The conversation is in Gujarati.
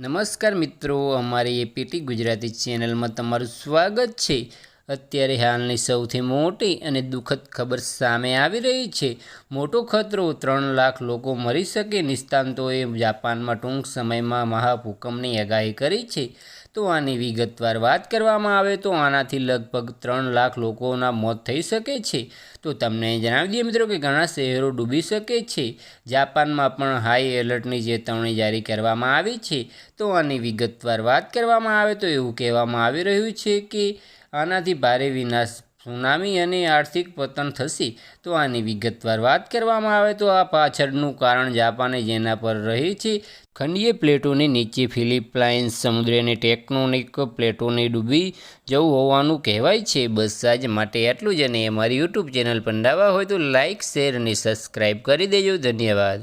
નમસ્કાર મિત્રો, અમારી એપીટી ગુજરાતી ચેનલમાં તમારું સ્વાગત છે. અત્યારે હાલની સૌથી મોટી અને દુઃખદ ખબર સામે આવી રહી છે. મોટો ખતરો, ત્રણ લાખ લોકો મરી શકે નિષ્ણાંતોએ જાપાનમાં ટૂંક સમયમાં મહાભૂકંપની આગાહી કરી છે. તો આની વિગતવાર વાત કરવામાં આવે તો આનાથી લગભગ ત્રણ લાખ લોકોના મોત થઈ શકે છે. તો તમને જણાવી દઈએ મિત્રો કે ઘણા શહેરો ડૂબી શકે છે. જાપાનમાં પણ હાઈ એલર્ટની ચેતવણી જારી કરવામાં આવી છે. તો આની વિગતવાર વાત કરવામાં આવે તો એવું કહેવામાં આવી રહ્યું છે કે આનાથી ભારે વિનાશ સુનામી અને આર્થિક પતન થશે, તો આની વિગતવાર વાત કરવામાં આવે તો આ પાછળનું કારણ જાપાને જેના પર રહી છે. ખંડીય પ્લેટોની નીચે ફિલિપાઇન્સ સમુદ્રની ટેકનોનિક પ્લેટોને ડૂબી જવું હોવાનું કહેવાય છે. બસ આજ માટે આટલું જ અને અમારી યુટ્યુબ ચેનલ પર નવા હોય તો લાઇક, શેર અને સબસ્ક્રાઈબ કરી દેજો. ધન્યવાદ.